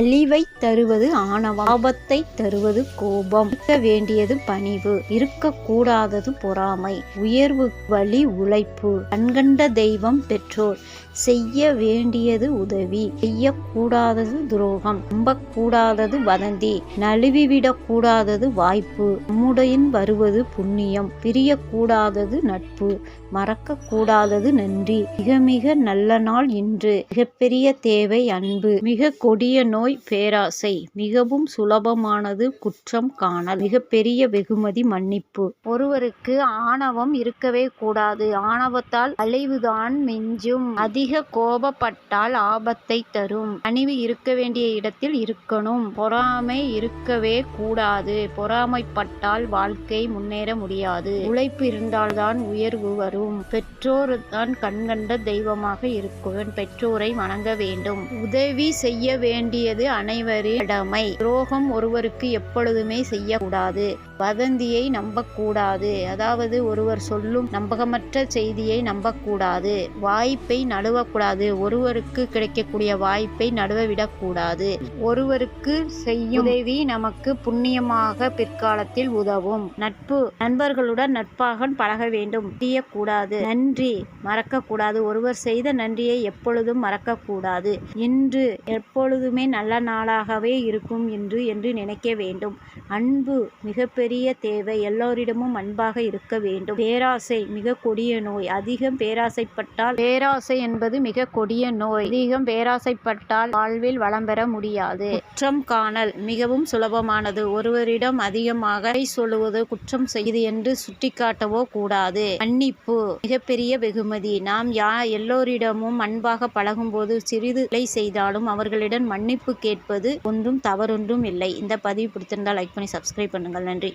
அழிவைத் தருவது ஆணவம் ஆபத்தை தருவது கோபம். இருக்க வேண்டியது பணிவு இருக்கக்கூடாதது பொறாமை. உயர்வு வழி உழைப்பு. கண்கண்ட தெய்வம் பெற்றோர். செய்ய வேண்டியது உதவி. செய்யக்கூடாதது துரோகம். நம்பக்கூடாதது வதந்தி. நழுவிவிடக் கூடாதது வாய்ப்பு. நம்முடையின் வருவது புண்ணியம். பிரியக்கூடாதது நட்பு. மறக்க கூடாதது நன்றி. மிக மிக நல்ல நாள் இன்று. மிகப்பெரிய தேவை அன்பு. மிக கொடிய நோய் நோய் பேராசை மிகவும் சுலபமானது குற்றம் காணல். மிகப்பெரிய வெகுமதி மன்னிப்பு. ஒருவருக்கு ஆணவம் இருக்கவே கூடாது. ஆணவத்தால் அழிவுதான் மிஞ்சும். அதிக கோபப்பட்டால் ஆபத்தை தரும். அணிவு இருக்க வேண்டிய இடத்தில் இருக்கணும். பொறாமை இருக்கவே கூடாது. பொறாமைப்பட்டால் வாழ்க்கை முன்னேற முடியாது. உழைப்பு இருந்தால்தான் உயர்வு வரும். பெற்றோர் தான் கண்கண்ட தெய்வமாக இருக்கும் பெற்றோரை வணங்க வேண்டும். உதவி செய்ய வேண்டிய வேண்டியது அனைவரின் கடமை. துரோகம் ஒருவருக்கு எப்பொழுதுமே செய்யக்கூடாது. வதந்தியை நம்பக்கூடாது. அதாவது ஒருவர் சொல்லும் நம்பகமற்ற செய்தியை நம்பக்கூடாது. வாய்ப்பை நழுவக்கூடாது. ஒருவருக்கு கிடைக்கக்கூடிய வாய்ப்பை நழுவ விடக்கூடாது ஒருவருக்கு செய்யும் உதவி நமக்கு புண்ணியமாக பிற்காலத்தில் உதவும். நட்பு நண்பர்களுடன் நட்பாக பழக வேண்டும். செய்யக்கூடாது நன்றி. மறக்கக்கூடாது. ஒருவர் செய்த நன்றியை எப்பொழுதும் மறக்கக்கூடாது. இன்று எப்பொழுதுமே நல்ல நாளாகவே இருக்கும் என்று என்று நினைக்க வேண்டும். அன்பு மிகப்பெரிய தேவை. எல்லோரிடமும் அன்பாக இருக்க வேண்டும். பேராசை மிக கொடிய நோய். அதிகம் பேராசைப்பட்டால் பேராசை என்பது மிக கொடிய நோய். அதிகம் பேராசைப்பட்டால் வாழ்வில் வளம் பெற முடியாது. குற்றம் காணல் மிகவும் சுலபமானது. ஒருவரிடம் அதிகமாக சொல்லுவது குற்றம் செய்து என்று சுட்டிக்காட்டவோ கூடாது. மன்னிப்பு மிகப்பெரிய வெகுமதி. நாம் யா எல்லோரிடமும் அன்பாக பழகும்போது சிறிது செய்தாலும் அவர்களிடம் மன்னிப்பு மன்னிப்பு கேட்பது ஒன்றும் தவறொன்றும் இல்லை. இந்த பதிவு பிடித்திருந்தால் லைக் பண்ணி சப்ஸ்கிரைப் பண்ணுங்கள். நன்றி.